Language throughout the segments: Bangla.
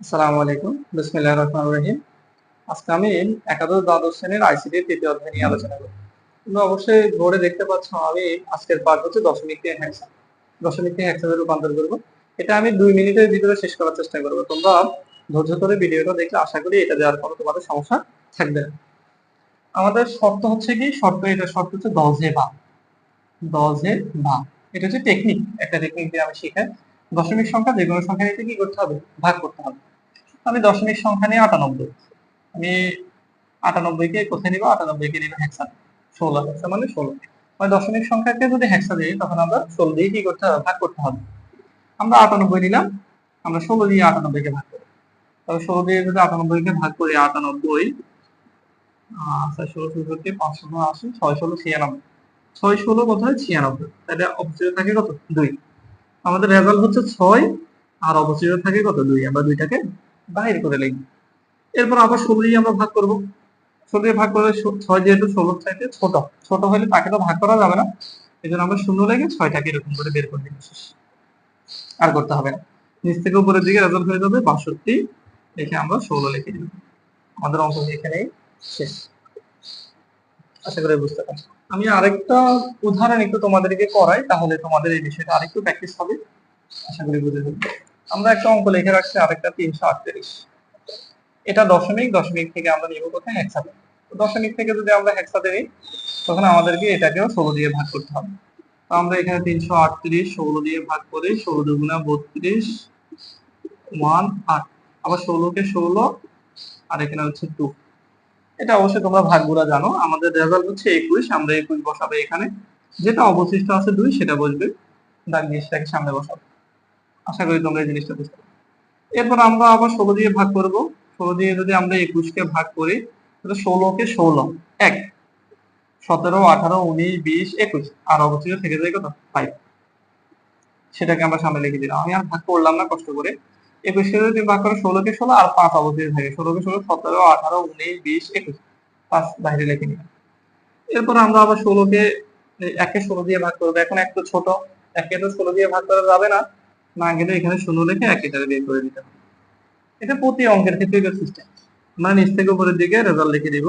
আসসালামু আলাইকুম। বিসমিল্লাহ রহমান রহিম। আজকে আমি একাদশ দ্বাদশ শ্রেণির আইসিটি তৃতীয় অধ্যায় নিয়ে আলোচনা করব। তোমরা অবশ্যই বোর্ডে দেখতে পাচ্ছ আমি আজকের পার্ট হচ্ছে দশমিক দিয়ে হ্যাক্সা। দশমিক দিয়ে হ্যাক্সাতে রূপান্তর করব। এটা আমি দুই মিনিটের ভিতরে শেষ করার চেষ্টা করব। তোমরা ধৈর্য ধরে ভিডিওটা দেখলে আশা করি এটা দেওয়ার কোনো তোমাদের সমস্যা থাকবে না। আমাদের শর্ত হচ্ছে কি? শর্ত এটা, শর্ত হচ্ছে দশে বা দশে বা এটা হচ্ছে টেকনিক একটা টেকনিক দিয়ে আমি শিখাই। দশমিক সংখ্যা যে কোনো সংখ্যা নিতে কি করতে হবে? ভাগ করতে হবে। আমি দশমিক সংখ্যা নিয়ে আটানব্বই আমি আটানব্বইকে কোথায় নিব? আটানব্বইকে নিব হ্যাক্সা ষোলো হ্যাক্সা মানে ষোলো। মানে দশমিক সংখ্যাকে যদি হ্যাক্সা দিই, তখন আমরা ষোলো দিয়ে কি করতে হবে? ভাগ করতে হবে। আমরা আটানব্বই নিলাম, আমরা ষোলো দিয়ে আটানব্বইকে ভাগ করি। তবে ষোলো দিয়ে যদি আটানব্বইকে ভাগ করি, আটানব্বই আচ্ছা ষোলো চৌষট্টি পাঁচশো আশি, ছয় ষোলো, ছিয়ানব্বই। ছয় ষোলো কোথায় ছিয়ানব্বই। তাহলে অবস্থিত থাকে কত? দুই। আমাদের রেজাল্ট হচ্ছে ছয়, আর অবস্থিত থাকে কত? দুই। আমরা দুইটাকে বাহির করে লিখব এরপর আবার ষোলো দিয়ে আমরা ভাগ করব। ষোলো দিয়ে ভাগ করলে ছয় যেহেতু ষোলোর চাইতে ছোট। ছোট হলে তাকে তো ভাগ করা যাবে না। এই জন্য আমরা শূন্য লেগে ছয়টাকে এরকম করে বের করে শেষ। আর করতে হবে না। নিচ থেকে উপরের দিকে রেজাল্ট হয়ে যাবে বাষট্টি। লিখে আমরা ষোলো লিখে দিব। আমাদের অঙ্ক এখানেই শেষ। আশা করি বুঝতে পারছি। আমি আরেকটা উদাহরণ একটু তোমাদেরকে করাই, তাহলে তোমাদের এই বিষয়টা আরেকটু প্র্যাকটিস হবে। আশা করি বুঝে যাবে। আমরা একটা অঙ্ক লিখে রাখছি, আরেকটা তিনশো আটত্রিশ। এটা দশমিক দশমিক থেকে আমরা নিব কোথায়? হেক্সাতে দশমিক থেকে যদি আমরা হেক্সাতে নিই তখন আমাদেরকে এটাকেও ষোলো দিয়ে ভাগ করতে হবে। আমরা এখানে তিনশো আটত্রিশ, ষোলো দিয়ে ভাগ করি, ষোলো দুগুণা বত্রিশ, ওয়ান আট। আবার ষোলোকে ষোলো, আর এখানে হচ্ছে টু। এটা অবশ্যই তোমরা ভাগগুলা জানো। আমাদের রেজাল্ট হচ্ছে একুশ, আমরা একুশ বসাবে এখানে। যেটা অবশিষ্ট আছে দুই, সেটা বসবে। দাগ দিয়ে সেটাকে সামনে বসাবো। আশা করি তোমরা এই জিনিসটা বুঝতে এরপর আমরা আবার ষোলো দিয়ে ভাগ করব। ষোলো দিয়ে যদি আমরা একুশকে ভাগ করি, তাহলে ষোলোকে ষোলো। এক, সতেরো, আঠারো, উনিশ, বিশ, একুশ। আর অবশিষ্ট থেকে যায় কত? ফাইভ সেটাকে আমরা সামনে লিখে দিলাম। আমি আর ভাগ করলাম না, কষ্ট করে। একুশকে যদি ভাগ করো, ষোলোকে ষোলো আর পাঁচ অবশিষ্ট থাকে। ষোলোকে ষোলো, সতেরো, আঠারো, উনিশ, বিশ, একুশ। পাঁচ বাইরে লিখে নিলাম। এরপর আমরা আবার ষোলোকে একে ষোলো দিয়ে ভাগ করব। এখন একটু ছোট। একে তো ষোলো দিয়ে ভাগ করা যাবে না। না গেলে এখানে শূন্য লিখে এক এটারে বের করে দিতে হবে। এটা প্রতি অঙ্কের ক্ষেত্রে সিস্টেম আমরা নিচ থেকে উপরের দিকে রেজাল্ট লিখে দিব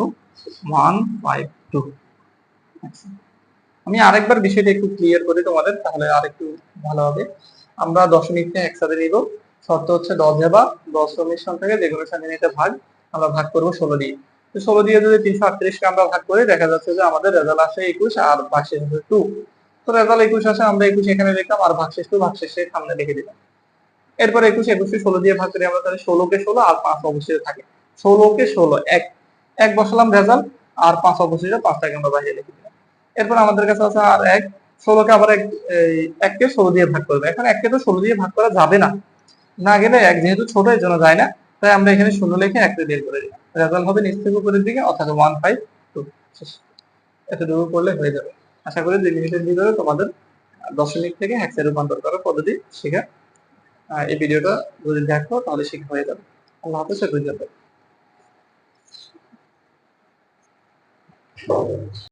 ওয়ান ফাইভ টু আমি আরেকবার বিষয়টা একটু ক্লিয়ার করি তোমাদের, তাহলে আরেকটু ভালো হবে। আমরা দশমিকটা একসাথে নিব। শর্ত হচ্ছে দশ বা দশমিক সংখ্যাকে যে কোনো সংখ্যা নিতে ভাগ, আমরা ভাগ করব ষোলো দিয়ে। তো ষোলো দিয়ে যদি তিনশো আটত্রিশকে আমরা ভাগ করি, দেখা যাচ্ছে যে আমাদের রেজাল্ট আসে একুশ আর হচ্ছে টু তো রেজাল্ট একুশ আসে, আমরা একুশ এখানে লিখলাম আর ভাগশেষ টু ভাগশেষের সামনে লিখে দিলাম। এরপর একুশ, একুশে ষোলো দিয়ে ভাগ করি, আমরা তাহলে ষোলোকে ষোলো আর পাঁচ অবশ্যই থাকে। ষোলোকে ষোলো, এক এক বসালাম রেজাল্ট আর পাঁচ অবশ্যই পাঁচটাকে আমরা বাইরে লিখে দিলাম। এরপর আমাদের কাছে আছে আর এক, ষোলোকে আবার এক এককে ষোলো দিয়ে ভাগ করবে। এখন এককে তো ষোলো দিয়ে ভাগ করা যাবে না। না গেলে এক যেহেতু ছোট, এর জন্য যায় না। তাই আমরা এখানে শূন্য লিখে একটা বের করে দিই রেজাল্ট হবে থেকে উপরের দিকে, অর্থাৎ ওয়ান ফাইভ টু এতটুকু করলে হয়ে যাবে। আশা করি দুই মিনিটের ভিতরে তোমাদের দশমিক থেকে হ্যাক্সে রূপান্তর করার পদ্ধতি শেখা। এই ভিডিওটা যদি দেখো, তাহলে শেখা হয়ে যাবে। আল্লাহ হাফেজ বুঝতে